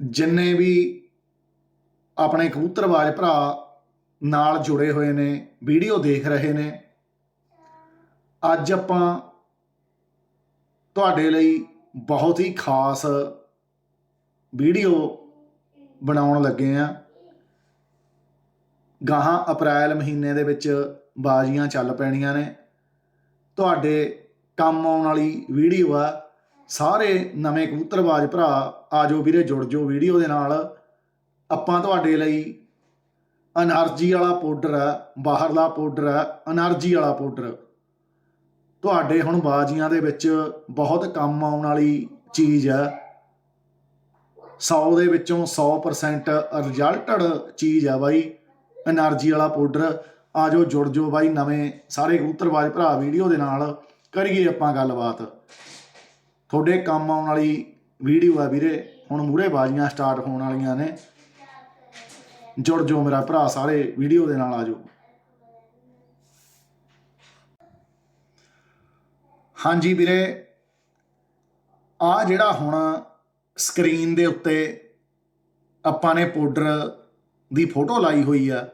ਜਿੰਨੇ ਵੀ ਆਪਣੇ ਕਬੂਤਰਬਾਜ਼ ਭਰਾ ਨਾਲ ਜੁੜੇ ਹੋਏ ਨੇ, ਵੀਡੀਓ ਦੇਖ ਰਹੇ ਨੇ, ਅੱਜ ਆਪਾਂ ਤੁਹਾਡੇ ਲਈ ਬਹੁਤ ਹੀ ਖਾਸ ਵੀਡੀਓ ਬਣਾਉਣ ਲੱਗੇ ਆ ਗਾਹਾਂ ਅਪ੍ਰੈਲ ਮਹੀਨੇ ਦੇ ਵਿੱਚ ਬਾਜ਼ੀਆਂ ਚੱਲ ਪੈਣੀਆਂ ਨੇ। ਤੁਹਾਡੇ ਕੰਮ ਆਉਣ ਵਾਲੀ ਵੀਡੀਓ ਆ। ਸਾਰੇ ਨਵੇਂ ਕਬੂਤਰਬਾਜ਼ ਭਰਾ ਆਜੋ ਵੀਰੇ, ਜੁੜ ਜਾਓ ਵੀਡੀਓ ਦੇ ਨਾਲ। ਆਪਾਂ ਤੁਹਾਡੇ ਲਈ એનર્ਜੀ ਵਾਲਾ ਪਾਊਡਰ ਆ ਬਾਹਰਲਾ ਪਾਊਡਰ ਆ એનર્ਜੀ ਵਾਲਾ ਪਾਊਡਰ। ਤੁਹਾਡੇ ਹੁਣ ਬਾਜ਼ੀਆਂ ਦੇ ਵਿੱਚ ਬਹੁਤ ਕੰਮ ਆਉਣ ਵਾਲੀ ਚੀਜ਼ ਆ 100 ਦੇ ਵਿੱਚੋਂ 100% ਰਿਜ਼ਲਟਡ ਚੀਜ਼ ਆ ਬਾਈ એનર્ਜੀ ਵਾਲਾ ਪਾਊਡਰ। ਆਜੋ ਜੁੜ ਜਾਓ ਬਾਈ ਨਵੇਂ ਸਾਰੇ ਕਬੂਤਰਬਾਜ਼ ਭਰਾ ਵੀਡੀਓ ਦੇ ਨਾਲ। ਕਰੀਏ ਆਪਾਂ ਗੱਲਬਾਤ। ਤੁਹਾਡੇ ਕੰਮ ਆਉਣ ਵਾਲੀ ਵੀਡੀਓ ਆ ਵੀਰੇ। ਹੁਣ ਮੂਰੇ ਬਾਜ਼ੀਆਂ ਸਟਾਰਟ ਹੋਣ ਵਾਲੀਆਂ ਨੇ। ਜੁੜ ਜਾਓ ਮੇਰਾ ਭਰਾ, ਸਾਰੇ ਵੀਡੀਓ ਦੇ ਨਾਲ ਆ ਜਾਓ। ਹਾਂਜੀ ਵੀਰੇ, ਆ ਜਿਹੜਾ ਹੁਣ ਸਕਰੀਨ ਦੇ ਉੱਤੇ ਆਪਾਂ ਨੇ ਪਾਊਡਰ ਦੀ ਫੋਟੋ ਲਾਈ ਹੋਈ ਆ।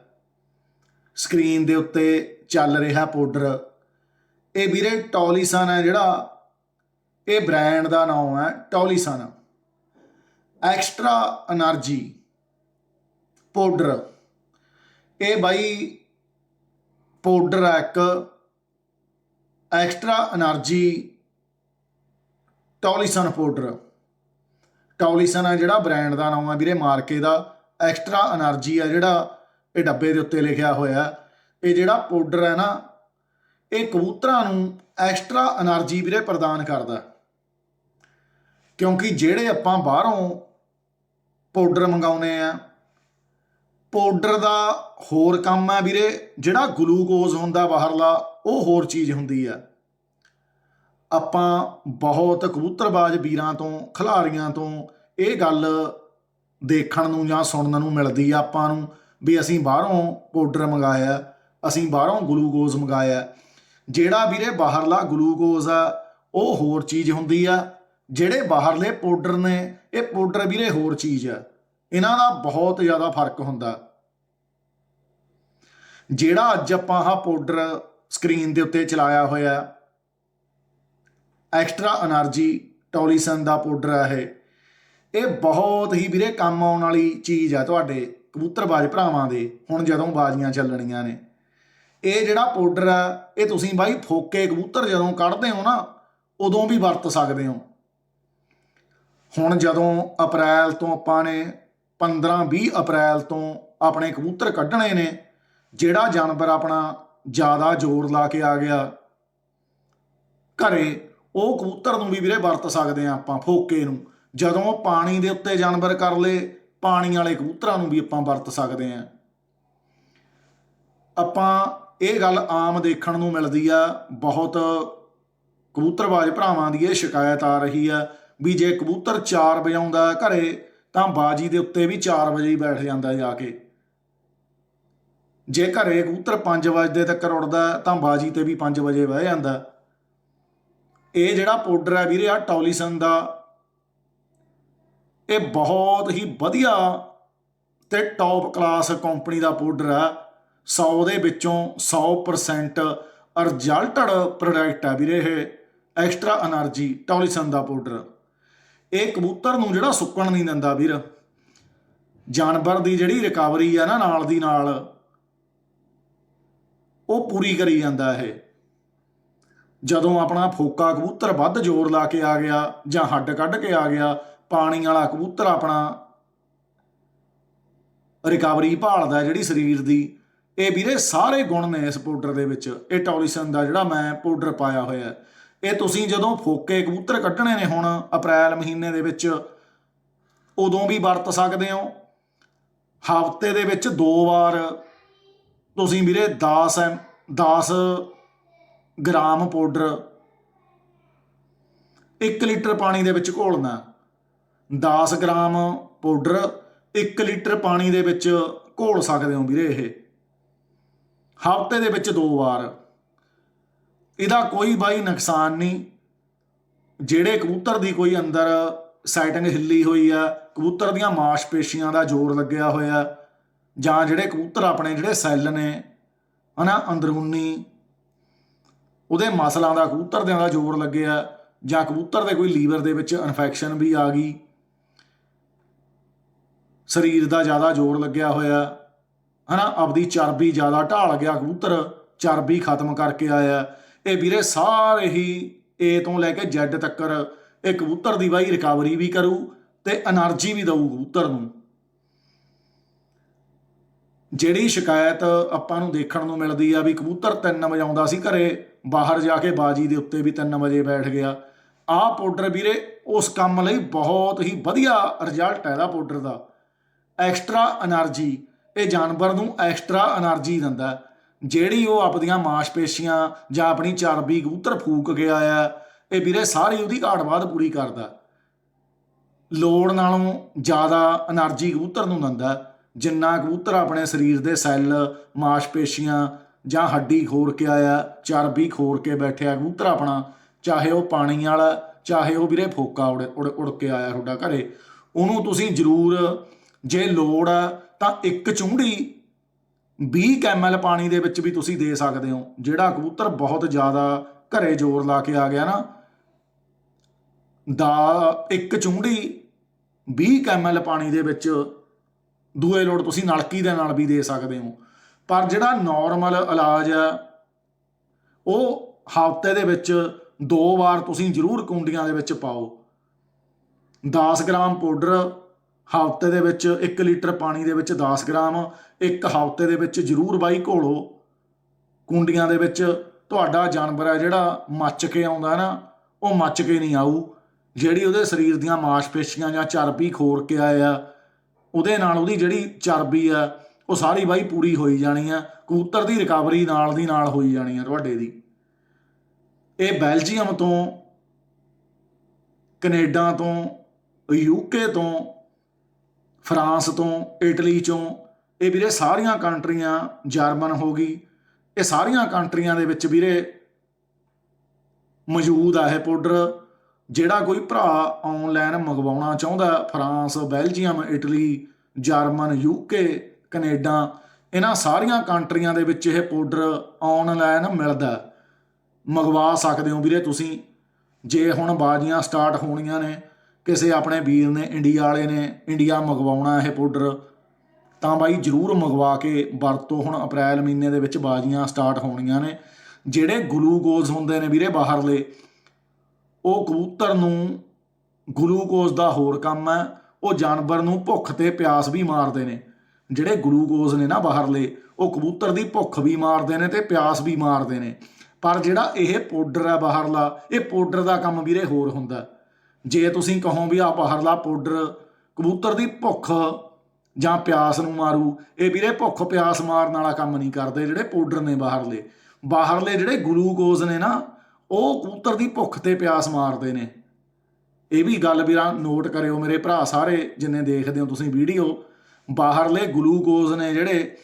ਸਕਰੀਨ ਦੇ ਉੱਤੇ ਚੱਲ ਰਿਹਾ ਪਾਊਡਰ ਇਹ ਵੀਰੇ ਟੋਲੀਸਨ ਹੈ ਜਿਹੜਾ ਇਹ ਬ੍ਰਾਂਡ ਦਾ ਨਾਮ ਹੈ ਟੌਲੀਸਨ। ਐਕਸਟਰਾ એનર્ਜੀ ਪਾਊਡਰ ਇਹ ਬਾਈ ਪਾਊਡਰ ਹੈ ਇੱਕ। ਐਕਸਟਰਾ એનર્ਜੀ, ਟੌਲੀਸਨ ਪਾਊਡਰ ਟੌਲੀਸਨ ਹੈ ਜਿਹੜਾ ਬ੍ਰਾਂਡ ਦਾ ਨਾਮ ਹੈ ਵੀਰੇ, ਮਾਰਕੇ ਦਾ। ਐਕਸਟਰਾ એનર્ਜੀ ਹੈ ਜਿਹੜਾ ਇਹ ਡੱਬੇ ਦੇ ਉੱਤੇ ਲਿਖਿਆ ਹੋਇਆ ਇਹ ਜਿਹੜਾ ਪਾਊਡਰ ਹੈ ਨਾ, ਇਹ ਕਬੂਤਰਾਂ ਨੂੰ ਐਕਸਟਰਾ એનર્ਜੀ ਵੀਰੇ ਪ੍ਰਦਾਨ ਕਰਦਾ ਕਿਉਂਕਿ ਜਿਹੜੇ ਆਪਾਂ ਬਾਹਰੋਂ ਪਾਊਡਰ ਮੰਗਾਉਨੇ ਆ ਪਾਊਡਰ ਦਾ ਹੋਰ ਕੰਮ ਹੈ ਵੀਰੇ, ਜਿਹੜਾ ਗਲੂਕੋਜ਼ ਹੁੰਦਾ ਬਾਹਰਲਾ, ਉਹ ਹੋਰ ਚੀਜ਼ ਹੁੰਦੀ ਆ। ਆਪਾਂ ਬਹੁਤ ਕਬੂਤਰਬਾਜ਼ ਵੀਰਾਂ ਤੋਂ ਖਿਲਾੜੀਆਂ ਤੋਂ ਇਹ ਗੱਲ ਦੇਖਣ ਨੂੰ ਜਾਂ ਸੁਣਨ ਨੂੰ ਮਿਲਦੀ ਆ ਆਪਾਂ ਨੂੰ ਵੀ ਅਸੀਂ ਬਾਹਰੋਂ ਪਾਊਡਰ ਮੰਗਾਇਆ, ਅਸੀਂ ਬਾਹਰੋਂ ਗਲੂਕੋਜ਼ ਮੰਗਾਇਆ। ਜਿਹੜਾ ਵੀਰੇ ਬਾਹਰਲਾ ਗਲੂਕੋਜ਼ ਆ, ਉਹ ਹੋਰ ਚੀਜ਼ ਹੁੰਦੀ ਆ ਜਿਹੜੇ ਬਾਹਰਲੇ ਪਾਊਡਰ ਨੇ, ਇਹ ਪਾਊਡਰ ਵੀਰੇ ਹੋਰ ਚੀਜ਼ ਆ। ਇਹਨਾਂ ਦਾ ਬਹੁਤ ਜ਼ਿਆਦਾ ਫ਼ਰਕ ਹੁੰਦਾ। ਜਿਹੜਾ ਅੱਜ ਆਪਾਂ ਆਹ ਪਾਊਡਰ ਸਕਰੀਨ ਦੇ ਉੱਤੇ ਚਲਾਇਆ ਹੋਇਆ ਐਕਸਟਰਾ એનર્ਜੀ ਟੋਲੀਸਨ ਦਾ ਪਾਊਡਰ ਆ ਇਹ। ਇਹ ਬਹੁਤ ਹੀ ਵੀਰੇ ਕੰਮ ਆਉਣ ਵਾਲੀ ਚੀਜ਼ ਆ ਤੁਹਾਡੇ ਕਬੂਤਰਬਾਜ਼ ਭਰਾਵਾਂ ਦੇ, ਹੁਣ ਜਦੋਂ ਬਾਜ਼ੀਆਂ ਚੱਲਣੀਆਂ ਨੇ। ਇਹ ਜਿਹੜਾ ਪਾਊਡਰ ਆ, ਇਹ ਤੁਸੀਂ ਬਾਈ ਫੋਕੇ ਕਬੂਤਰ ਜਦੋਂ ਕੱਢਦੇ ਹੋ ਨਾ, ਉਦੋਂ ਵੀ ਵਰਤ ਸਕਦੇ ਹੋ। ਹੁਣ ਜਦੋਂ ਅਪ੍ਰੈਲ ਤੋਂ ਆਪਾਂ ਨੇ 15 20 ਅਪ੍ਰੈਲ ਤੋਂ ਆਪਣੇ ਕਬੂਤਰ ਕੱਢਣੇ ਨੇ, ਜਿਹੜਾ ਜਾਨਵਰ ਆਪਣਾ ਜ਼ਿਆਦਾ ਜ਼ੋਰ ਲਾ ਕੇ ਆ ਗਿਆ, ਘਰੇ ਉਹ ਕਬੂਤਰ ਨੂੰ ਵੀ ਵੀਰੇ ਵਰਤ ਸਕਦੇ ਆ ਆਪਾਂ ਫੋਕੇ ਨੂੰ। ਜਦੋਂ ਪਾਣੀ ਦੇ ਉੱਤੇ ਜਾਨਵਰ ਕਰ ਲੇ, ਪਾਣੀ ਵਾਲੇ ਕਬੂਤਰਾਂ ਨੂੰ ਵੀ ਆਪਾਂ ਵਰਤ ਸਕਦੇ ਆ ਆਪਾਂ ਇਹ ਗੱਲ ਆਮ ਦੇਖਣ ਨੂੰ ਮਿਲਦੀ ਆ, ਬਹੁਤ ਕਬੂਤਰਬਾਜ਼ ਭਰਾਵਾਂ ਦੀ ਇਹ ਸ਼ਿਕਾਇਤ ਆ ਰਹੀ ਆ ਵੀ ਜੇ ਕਬੂਤਰ 4 ਵਜੇ ਆਉਂਦਾ ਘਰੇ, ਤਾਂ ਬਾਜੀ ਦੇ ਉੱਤੇ ਵੀ 4 ਵਜੇ ਹੀ ਬੈਠ ਜਾਂਦਾ ਜਾ ਕੇ। ਜੇ ਘਰੇ ਕਬੂਤਰ 5 ਵਜੇ ਤੱਕ ਉੜਦਾ ਤਾਂ ਬਾਜੀ ਤੇ ਵੀ 5 ਵਜੇ ਬਹਿ ਜਾਂਦਾ ਇਹ ਜਿਹੜਾ ਪਾਊਡਰ ਹੈ ਵੀਰੇ ਆ ਟੌਲੀਸਨ ਦਾ, ਇਹ ਬਹੁਤ ਹੀ ਵਧੀਆ ਤੇ ਟੌਪ ਕਲਾਸ ਕੰਪਨੀ ਦਾ ਪਾਊਡਰ ਆ 100 ਦੇ ਵਿੱਚੋਂ 100% ਰਿਜ਼ਲਟਡ ਪ੍ਰੋਡਕਟ ਆ ਵੀਰੇ ਇਹ ਐਕਸਟਰਾ એનર્ਜੀ ਟੌਲੀਸਨ ਦਾ ਪਾਊਡਰ। ਇਹ ਕਬੂਤਰ ਨੂੰ ਜਿਹੜਾ ਸੁੱਕਣ ਨਹੀਂ ਦਿੰਦਾ ਵੀਰ। ਜਾਨਵਰ ਦੀ ਜਿਹੜੀ ਰਿਕਵਰੀ ਆ ਨਾ ਨਾਲ ਦੀ ਨਾਲ, ਉਹ ਪੂਰੀ ਕਰੀ ਜਾਂਦਾ ਇਹ। ਜਦੋਂ ਆਪਣਾ ਫੋਕਾ ਕਬੂਤਰ ਵੱਧ ਜ਼ੋਰ ਲਾ ਕੇ ਆ ਗਿਆ ਜਾਂ ਹੱਡ ਕੱਢ ਕੇ ਆ ਗਿਆ, ਪਾਣੀ ਵਾਲਾ ਕਬੂਤਰ ਆਪਣਾ ਰਿਕਵਰੀ ਭਾਲਦਾ ਜਿਹੜੀ ਸਰੀਰ ਦੀ। ਇਹ ਵੀਰੇ ਸਾਰੇ ਗੁਣ ਨੇ ਇਸ ਪਾਊਡਰ ਦੇ ਵਿੱਚ। ਇਹ ਟੋਲੀਸਨ ਦਾ ਜਿਹੜਾ ਮੈਂ ਪਾਊਡਰ ਪਾਇਆ ਹੋਇਆ ਇਹ ਤੁਸੀਂ ਜਦੋਂ ਫੋਕੇ ਕਬੂਤਰ ਕੱਢਣੇ ਨੇ ਹੁਣ ਅਪ੍ਰੈਲ ਮਹੀਨੇ ਦੇ ਵਿੱਚ, ਉਦੋਂ ਵੀ ਵਰਤ ਸਕਦੇ ਹੋ। ਹਫ਼ਤੇ ਦੇ ਵਿੱਚ ਦੋ ਵਾਰ। ਤੁਸੀਂ ਵੀਰੇ 10 ਐਮ 10 ਗ੍ਰਾਮ ਪਾਊਡਰ। 1 ਲੀਟਰ ਪਾਣੀ ਦੇ ਵਿੱਚ ਘੋਲਣਾ। 10 ਗ੍ਰਾਮ ਪਾਊਡਰ 1 ਲੀਟਰ ਪਾਣੀ ਦੇ ਵਿੱਚ ਘੋਲ ਸਕਦੇ ਹੋ ਵੀਰੇ ਇਹ। ਹਫ਼ਤੇ ਦੇ ਵਿੱਚ ਦੋ ਵਾਰ। ਇਹਦਾ ਕੋਈ ਬਾਈ ਨੁਕਸਾਨ ਨਹੀਂ। ਜਿਹੜੇ ਕਬੂਤਰ ਦੀ ਕੋਈ ਅੰਦਰ ਸਾਈਟਿੰਗ ਹਿੱਲੀ ਹੋਈ ਆ, ਕਬੂਤਰ ਦੀਆਂ ਮਾਸਪੇਸ਼ੀਆਂ ਦਾ ਜ਼ੋਰ ਲੱਗਿਆ ਹੋਇਆ, ਜਾਂ ਜਿਹੜੇ ਕਬੂਤਰ ਆਪਣੇ ਜਿਹੜੇ ਸੈੱਲ ਨੇ, ਹਨਾ, ਅੰਦਰੂਨੀ, ਉਹਦੇ ਮਸਲਾਂ ਦਾ ਕਬੂਤਰ ਦੇ ਦਾ ਜ਼ੋਰ ਲੱਗਿਆ, ਜਾਂ ਕਬੂਤਰ ਦੇ ਕੋਈ ਲੀਵਰ ਦੇ ਵਿੱਚ ਇਨਫੈਕਸ਼ਨ ਵੀ ਆ ਗਈ, ਸਰੀਰ ਦਾ ਜ਼ਿਆਦਾ ਜ਼ੋਰ ਲੱਗਿਆ ਹੋਇਆ, ਹਨਾ, ਆਪਦੀ ਚਰਬੀ ਜ਼ਿਆਦਾ ਢਾਲ ਗਿਆ, ਕਬੂਤਰ ਚਰਬੀ ਖਤਮ ਕਰਕੇ ਆਇਆ ਇਹ ਵੀਰੇ ਸਾਰੇ ਹੀ A ਤੋਂ ਲੈ ਕੇ Z ਤੱਕ ਇਹ ਕਬੂਤਰ ਦੀ ਬਾਈ ਰਿਕਵਰੀ ਵੀ ਕਰੂ ਤੇ એનર્ਜੀ ਵੀ ਦਊ ਕਬੂਤਰ ਨੂੰ। ਜਿਹੜੀ ਸ਼ਿਕਾਇਤ ਆਪਾਂ ਨੂੰ ਦੇਖਣ ਨੂੰ ਮਿਲਦੀ ਆ ਵੀ ਕਬੂਤਰ 3 ਵਜੇ ਆਉਂਦਾ ਸੀ ਘਰੇ, ਬਾਹਰ ਜਾ ਕੇ ਬਾਜੀ ਦੇ ਉੱਤੇ ਵੀ 3 ਵਜੇ ਬੈਠ ਗਿਆ। ਆਹ ਪਾਊਡਰ ਵੀਰੇ ਉਸ ਕੰਮ ਲਈ ਬਹੁਤ ਹੀ ਵਧੀਆ ਰਿਜ਼ਲਟ ਹੈ ਦਾ ਪਾਊਡਰ ਦਾ। ਐਕਸਟਰਾ એનર્ਜੀ, ਇਹ ਜਾਨਵਰ ਨੂੰ ਐਕਸਟਰਾ એનર્ਜੀ ਦਿੰਦਾ। ਜਿਹੜੀ ਉਹ ਆਪਣੀਆਂ ਮਾਸਪੇਸ਼ੀਆਂ ਜਾਂ ਆਪਣੀ ਚਰਬੀ ਕਬੂਤਰ ਫੂਕ ਕੇ ਆਇਆ, ਇਹ ਵੀਰੇ ਸਾਰੀ ਉਹਦੀ ਘਾਟ ਬਾਅਦ ਪੂਰੀ ਕਰਦਾ। ਲੋੜ ਨਾਲੋਂ ਜ਼ਿਆਦਾ એનર્ਜੀ ਕਬੂਤਰ ਨੂੰ ਦਿੰਦਾ ਜਿੰਨਾ ਕਬੂਤਰ ਆਪਣੇ ਸਰੀਰ ਦੇ ਸੈੱਲ, ਮਾਸਪੇਸ਼ੀਆਂ ਜਾਂ ਹੱਡੀ ਖੋਰ ਕੇ ਆਇਆ, ਚਰਬੀ ਖੋਰ ਕੇ ਬੈਠਿਆ ਕਬੂਤਰ ਆਪਣਾ, ਚਾਹੇ ਉਹ ਪਾਣੀ ਵਾਲਾ, ਚਾਹੇ ਉਹ ਵੀਰੇ ਫੋਕਾ ਉੜ ਉੜ ਕੇ ਆਇਆ ਤੁਹਾਡਾ ਘਰੇ, ਉਹਨੂੰ ਤੁਸੀਂ ਜ਼ਰੂਰ ਜੇ ਲੋੜ ਤਾਂ ਇੱਕ ਚੁੰਡੀ 20 ਕੈਮਐਲ ਪਾਣੀ ਦੇ ਵਿੱਚ ਵੀ ਤੁਸੀਂ ਦੇ ਸਕਦੇ ਹੋ, ਜਿਹੜਾ ਕਬੂਤਰ ਬਹੁਤ ਜ਼ਿਆਦਾ ਘਰੇ ਜ਼ੋਰ ਲਾ ਕੇ ਆ ਗਿਆ ਨਾ, ਦਾ ਇੱਕ ਚੁੰਡੀ 20 ਕੈਮਐਲ ਪਾਣੀ ਦੇ ਵਿੱਚ ਦੂਏ ਲੋੜ ਤੁਸੀਂ ਨਲਕੀ ਦੇ ਨਾਲ ਵੀ ਦੇ ਸਕਦੇ ਹੋ। ਪਰ ਜਿਹੜਾ ਨਾਰਮਲ ਇਲਾਜ ਹੈ, ਉਹ ਹਫ਼ਤੇ ਦੇ ਵਿੱਚ ਦੋ ਵਾਰ ਤੁਸੀਂ ਜ਼ਰੂਰ ਕੁੰਡੀਆਂ ਦੇ ਵਿੱਚ ਪਾਓ। 10 ਗ੍ਰਾਮ ਪਾਊਡਰ ਹਫ਼ਤੇ ਦੇ ਵਿੱਚ 1 ਲੀਟਰ ਪਾਣੀ ਦੇ ਵਿੱਚ 10 ਗ੍ਰਾਮ, ਇੱਕ ਹਫ਼ਤੇ ਦੇ ਵਿੱਚ ਜ਼ਰੂਰ ਬਾਈ ਘੋਲੋ। ਕੁੰਡੀਆਂ ਦੇ ਵਿੱਚ ਤੁਹਾਡਾ ਜਾਨਵਰ ਹੈ ਜਿਹੜਾ ਮੱਚ ਕੇ ਆਉਂਦਾ ਨਾ, ਉਹ ਮੱਚ ਕੇ ਨਹੀਂ ਆਊ। ਜਿਹੜੀ ਉਹਦੇ ਸਰੀਰ ਦੀਆਂ ਮਾਸਪੇਸ਼ੀਆਂ ਜਾਂ ਚਰਬੀ ਖੋਰ ਕੇ ਆਇਆ ਉਹਦੇ ਨਾਲ ਉਹਦੀ ਜਿਹੜੀ ਚਰਬੀ ਆ, ਉਹ ਸਾਰੀ ਬਾਈ ਪੂਰੀ ਹੋਈ ਜਾਣੀ ਆ। ਕਬੂਤਰ ਦੀ ਰਿਕਵਰੀ ਨਾਲ ਦੀ ਨਾਲ ਹੋਈ ਜਾਣੀ ਆ ਤੁਹਾਡੇ ਦੀ। ਇਹ ਬੈਲਜੀਅਮ ਤੋਂ, ਕੈਨੇਡਾ ਤੋਂ ਯੂਕੇ ਤੋਂ ਫਰਾਂਸ ਤੋਂ, ਇਟਲੀ ਚੋਂ। ਇਹ ਵੀਰੇ ਸਾਰੀਆਂ ਕੰਟਰੀਆਂ ਜਰਮਨ ਹੋ ਗਈ। ਇਹ ਸਾਰੀਆਂ ਕੰਟਰੀਆਂ ਦੇ ਵਿੱਚ ਵੀਰੇ ਮੌਜੂਦ ਆ ਇਹ ਪਾਊਡਰ। ਜਿਹੜਾ ਕੋਈ ਭਰਾ ਆਨਲਾਈਨ ਮੰਗਵਾਉਣਾ ਚਾਹੁੰਦਾ, France, Belgium, Italy, German UK Canada, ਇਹਨਾਂ ਸਾਰੀਆਂ ਕੰਟਰੀਆਂ ਦੇ ਵਿੱਚ ਇਹ ਪਾਊਡਰ ਆਨਲਾਈਨ ਮਿਲਦਾ। ਮੰਗਵਾ ਸਕਦੇ ਹੋ ਵੀਰੇ ਤੁਸੀਂ। ਜੇ ਹੁਣ ਬਾਜ਼ੀਆਂ ਸਟਾਰਟ ਹੋਣੀਆਂ ਨੇ ਕਿਸੇ ਆਪਣੇ ਵੀਰ ਨੇ, ਇੰਡੀਆ ਵਾਲੇ ਨੇ, ਇੰਡੀਆ ਮੰਗਵਾਉਣਾ ਇਹ ਪਾਊਡਰ ਤਾਂ ਬਾਈ ਜਰੂਰ ਮੰਗਵਾ ਕੇ ਵਰਤੋ ਹੁਣ ਅਪ੍ਰੈਲ ਮਹੀਨੇ ਦੇ ਵਿੱਚ ਬਾਜ਼ੀਆਂ ਸਟਾਰਟ ਹੋਣੀਆਂ ਨੇ। ਜਿਹੜੇ ਗਲੂਕੋਜ਼ ਹੁੰਦੇ ਨੇ ਵੀਰੇ ਬਾਹਰਲੇ, ਉਹ ਕਬੂਤਰ ਨੂੰ ਗਲੂਕੋਜ਼ ਦਾ ਹੋਰ ਕੰਮ ਹੈ, ਉਹ ਜਾਨਵਰ ਨੂੰ ਭੁੱਖ ਤੇ ਪਿਆਸ ਵੀ ਮਾਰਦੇ ਨੇ। ਜਿਹੜੇ ਗਲੂਕੋਜ਼ ਨੇ ਨਾ ਬਾਹਰਲੇ, ਉਹ ਕਬੂਤਰ ਦੀ ਭੁੱਖ ਵੀ ਮਾਰਦੇ ਨੇ ਤੇ ਪਿਆਸ ਵੀ ਮਾਰਦੇ ਨੇ। ਪਰ ਜਿਹੜਾ ਇਹ ਪਾਊਡਰ ਹੈ ਬਾਹਰਲਾ, ਇਹ ਪਾਊਡਰ ਦਾ ਕੰਮ ਵੀਰੇ ਹੋਰ ਹੁੰਦਾ। ਜੇ ਤੁਸੀਂ ਕਹੋ ਵੀ ਆ ਬਾਹਰਲਾ ਪਾਊਡਰ ਕਬੂਤਰ ਦੀ ਭੁੱਖ ਜਾਂ ਪਿਆਸ ਨੂੰ ਮਾਰੂ, ਇਹ ਵੀਰੇ ਭੁੱਖ ਪਿਆਸ ਮਾਰਨ ਵਾਲਾ ਕੰਮ ਨਹੀਂ ਕਰਦੇ ਜਿਹੜੇ ਪਾਊਡਰ ਨੇ ਬਾਹਰਲੇ। ਬਾਹਰਲੇ ਜਿਹੜੇ ਗਲੂਕੋਜ਼ ਨੇ ਨਾ, ਉਹ ਕਬੂਤਰ ਦੀ ਭੁੱਖ ਤੇ ਪਿਆਸ ਮਾਰਦੇ ਨੇ। ਇਹ ਵੀ ਗੱਲ ਵੀਰਾ ਨੋਟ ਕਰਿਓ ਮੇਰੇ ਭਰਾ ਸਾਰੇ ਜਿੰਨੇ ਦੇਖਦੇ ਹੋ ਤੁਸੀਂ ਵੀਡੀਓ, ਬਾਹਰਲੇ ਗਲੂਕੋਜ਼ ਨੇ ਜਿਹੜੇ,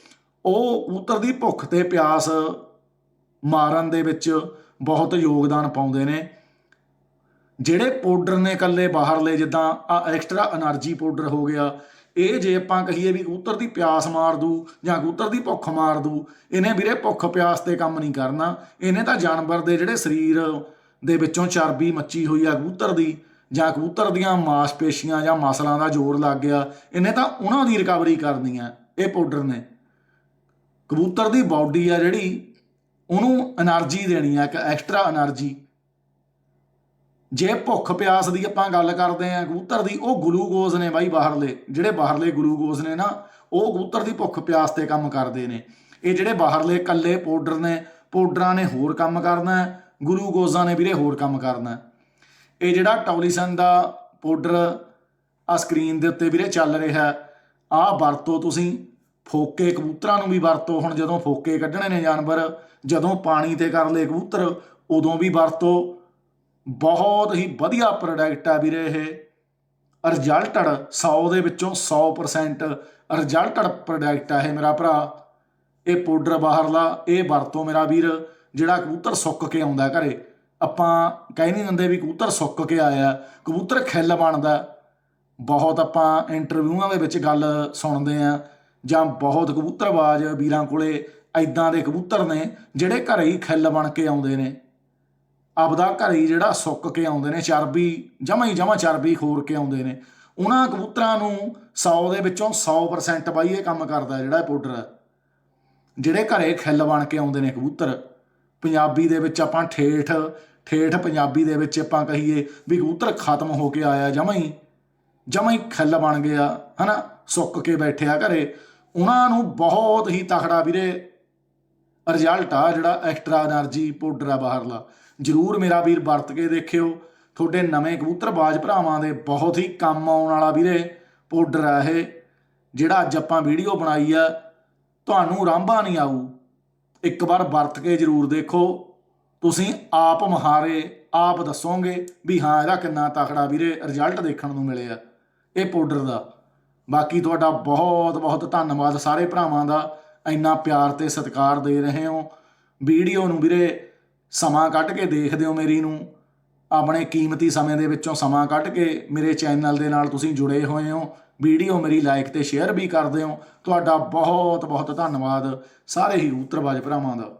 ਉਹ ਕਬੂਤਰ ਦੀ ਭੁੱਖ ਤੇ ਪਿਆਸ ਮਾਰਨ ਦੇ ਵਿੱਚ ਬਹੁਤ ਯੋਗਦਾਨ ਪਾਉਂਦੇ ਨੇ। ਜਿਹੜੇ ਪਾਊਡਰ ਨੇ ਇਕੱਲੇ ਬਾਹਰਲੇ ਜਿੱਦਾਂ ਆ ਐਕਸਟਰਾ એનર્ਜੀ ਪਾਊਡਰ ਹੋ ਗਿਆ, ਇਹ ਜੇ ਆਪਾਂ ਕਹੀਏ ਵੀ ਕਬੂਤਰ ਦੀ ਪਿਆਸ ਮਾਰ ਦੂ ਜਾਂ ਕਬੂਤਰ ਦੀ ਭੁੱਖ ਮਾਰ ਦੂ ਇਹਨੇ ਵੀਰੇ ਭੁੱਖ ਪਿਆਸ ਤੇ ਕੰਮ ਨਹੀਂ ਕਰਨਾ। ਇਹਨੇ ਤਾਂ ਜਾਨਵਰ ਦੇ ਜਿਹੜੇ ਸਰੀਰ ਦੇ ਵਿੱਚੋਂ ਚਰਬੀ ਮੱਚੀ ਹੋਈ ਆ ਕਬੂਤਰ ਦੀ, ਜਾਂ ਕਬੂਤਰ ਦੀਆਂ ਮਾਸਪੇਸ਼ੀਆਂ ਜਾਂ ਮਸਲਾਂ ਦਾ ਜ਼ੋਰ ਲੱਗ ਗਿਆ, ਇਹਨੇ ਤਾਂ ਉਹਨਾਂ ਦੀ ਰਿਕਵਰੀ ਕਰਨੀ ਆ, ਇਹ ਪਾਊਡਰ ਨੇ। ਕਬੂਤਰ ਦੀ ਬਾਡੀ ਆ ਜਿਹੜੀ, ਉਹਨੂੰ એનર્ਜੀ ਦੇਣੀ ਆ, ਇੱਕ ਐਕਸਟਰਾ એનર્ਜੀ ਜੇ ਭੁੱਖ ਪਿਆਸ ਦੀ ਆਪਾਂ ਗੱਲ ਕਰਦੇ ਆਂ ਕਬੂਤਰ ਦੀ ਉਹ ਗਲੂਕੋਜ਼ ਨੇ ਬਾਈ ਬਾਹਰਲੇ, ਜਿਹੜੇ ਬਾਹਰਲੇ ਗਲੂਕੋਜ਼ ਨੇ ਨਾ, ਉਹ ਕਬੂਤਰ ਦੀ ਭੁੱਖ ਪਿਆਸ ਤੇ ਕੰਮ ਕਰਦੇ ਨੇ। ਇਹ ਜਿਹੜੇ ਬਾਹਰਲੇ ਕੱਲੇ ਪਾਊਡਰ ਨੇ, ਪਾਊਡਰਾਂ ਨੇ ਹੋਰ ਕੰਮ ਕਰਨਾ, ਗਲੂਕੋਜ਼ਾਂ ਨੇ ਵੀਰੇ ਹੋਰ ਕੰਮ ਕਰਨਾ। ਇਹ ਜਿਹੜਾ ਟੌਲੀਸਨ ਦਾ ਪਾਊਡਰ ਆ ਸਕਰੀਨ ਦੇ ਉੱਤੇ ਵੀਰੇ ਚੱਲ ਰਿਹਾ ਆਹ ਵਰਤੋ ਤੁਸੀਂ। ਫੋਕੇ ਕਬੂਤਰਾਂ ਨੂੰ ਵੀ ਵਰਤੋ, ਹੁਣ ਜਦੋਂ ਫੋਕੇ ਕੱਢਣੇ ਨੇ ਜਾਨਵਰ, ਜਦੋਂ ਪਾਣੀ ਤੇ ਕਰ ਲਏ ਕਬੂਤਰ, ਉਦੋਂ ਵੀ ਵਰਤੋ। ਬਹੁਤ ਹੀ ਵਧੀਆ ਪ੍ਰੋਡਕਟ ਆ ਵੀਰੇ ਇਹ। ਰਿਜ਼ਲਟਡ 100 ਦੇ ਵਿੱਚੋਂ 100% ਰਿਜ਼ਲਟਡ ਪ੍ਰੋਡਕਟ ਆ ਇਹ ਮੇਰਾ ਭਰਾ। ਇਹ ਪਾਊਡਰ ਬਾਹਰਲਾ, ਇਹ ਵਰਤੋਂ ਮੇਰਾ ਵੀਰ, ਜਿਹੜਾ ਕਬੂਤਰ ਸੁੱਕ ਕੇ ਆਉਂਦਾ ਘਰੇ। ਆਪਾਂ ਕਹਿ ਨਹੀਂ ਦਿੰਦੇ ਵੀ ਕਬੂਤਰ ਸੁੱਕ ਕੇ ਆਇਆ, ਕਬੂਤਰ ਖਿੱਲ ਬਣਦਾ। ਬਹੁਤ ਆਪਾਂ ਇੰਟਰਵਿਊਆਂ ਦੇ ਵਿੱਚ ਗੱਲ ਸੁਣਦੇ ਆ, ਜਾਂ ਬਹੁਤ ਕਬੂਤਰਬਾਜ਼ ਵੀਰਾਂ ਕੋਲੇ ਐਦਾਂ ਦੇ ਕਬੂਤਰ ਨੇ, ਜਿਹੜੇ ਘਰੇ ਹੀ ਖਿੱਲ ਬਣ ਕੇ ਆਉਂਦੇ ਨੇ। ਆਪਦਾ ਘਰ ਹੀ ਜਿਹੜਾ ਸੁੱਕ ਕੇ ਆਉਂਦੇ ਨੇ, ਚਰਬੀ, ਜਮਾ ਹੀ ਜਮਾ ਚਰਬੀ ਖੋਰ ਕੇ ਆਉਂਦੇ ਨੇ। ਉਹਨਾਂ ਕਬੂਤਰਾਂ ਨੂੰ 100 ਦੇ ਵਿੱਚੋਂ 100% ਬਾਈ ਇਹ ਕੰਮ ਕਰਦਾ ਜਿਹੜਾ ਪਾਊਡਰ ਜਿਹੜੇ ਘਰੇ ਖਿੱਲ ਬਣ ਕੇ ਆਉਂਦੇ ਨੇ ਕਬੂਤਰ, ਪੰਜਾਬੀ ਦੇ ਵਿੱਚ ਆਪਾਂ ਠੇਠ ਠੇਠ ਪੰਜਾਬੀ ਦੇ ਵਿੱਚ ਆਪਾਂ ਕਹੀਏ ਵੀ ਕਬੂਤਰ ਖਤਮ ਹੋ ਕੇ ਆਇਆ ਜਮਾ ਹੀ ਜਮਾ ਹੀ ਖਿੱਲ ਬਣ ਗਿਆ, ਹਨਾ, ਸੁੱਕ ਕੇ ਬੈਠਿਆ ਘਰੇ। ਉਹਨਾਂ ਨੂੰ ਬਹੁਤ ਹੀ ਤਖੜਾ ਵੀਰੇ ਰਿਜ਼ਲਟ ਆ ਜਿਹੜਾ ਐਕਸਟਰਾ એનર્ਜੀ ਪਾਊਡਰ ਆ ਬਾਹਰਲਾ। ਜਰੂਰ ਮੇਰਾ ਵੀਰ ਵਰਤ ਕੇ ਦੇਖਿਓ। ਤੁਹਾਡੇ ਨਵੇਂ ਕਬੂਤਰਬਾਜ਼ ਭਰਾਵਾਂ ਦੇ ਬਹੁਤ ਹੀ ਕੰਮ ਆਉਣ ਵਾਲਾ ਵੀਰੇ, ਪਾਊਡਰ ਆ ਇਹ, ਜਿਹੜਾ ਅੱਜ ਆਪਾਂ ਵੀਡੀਓ ਬਣਾਈ ਆ, ਤੁਹਾਨੂੰ ਰਾਂਭਾ ਨਹੀਂ ਆਊ। ਇੱਕ ਵਾਰ ਵਰਤ ਕੇ ਜਰੂਰ ਦੇਖੋ। ਤੁਸੀਂ ਆਪ ਮਹਾਰੇ, ਆਪ ਦੱਸੋਗੇ ਵੀ ਹਾਂ, ਇਹਦਾ ਕਿੰਨਾ ਤਕੜਾ ਵੀਰੇ ਰਿਜ਼ਲਟ ਦੇਖਣ ਨੂੰ ਮਿਲਿਆ ਇਹ ਪਾਊਡਰ ਦਾ। ਬਾਕੀ ਤੁਹਾਡਾ ਬਹੁਤ ਬਹੁਤ ਧੰਨਵਾਦ ਸਾਰੇ ਭਰਾਵਾਂ ਦਾ। ਇੰਨਾ ਪਿਆਰ ਤੇ ਸਤਿਕਾਰ ਦੇ ਰਹੇ ਹੋ। ਵੀਡੀਓ ਨੂੰ ਵੀਰੇ ਸਮਾਂ ਕੱਢ ਕੇ ਦੇਖਦੇ ਹੋ ਮੇਰੀ ਨੂੰ। ਆਪਣੇ ਕੀਮਤੀ ਸਮੇਂ ਦੇ ਵਿੱਚੋਂ ਸਮਾਂ ਕੱਢ ਕੇ ਮੇਰੇ ਚੈਨਲ ਦੇ ਨਾਲ ਤੁਸੀਂ ਜੁੜੇ ਹੋਏ ਹੋ। ਵੀਡੀਓ ਮੇਰੀ ਲਾਈਕ ਤੇ ਸ਼ੇਅਰ ਵੀ ਕਰਦੇ ਹੋ ਤੁਹਾਡਾ ਬਹੁਤ ਬਹੁਤ ਧੰਨਵਾਦ। ਸਾਰੇ ਹੀ ਉਤਰਵਾਜ ਭਰਾਵਾਂ ਦਾ।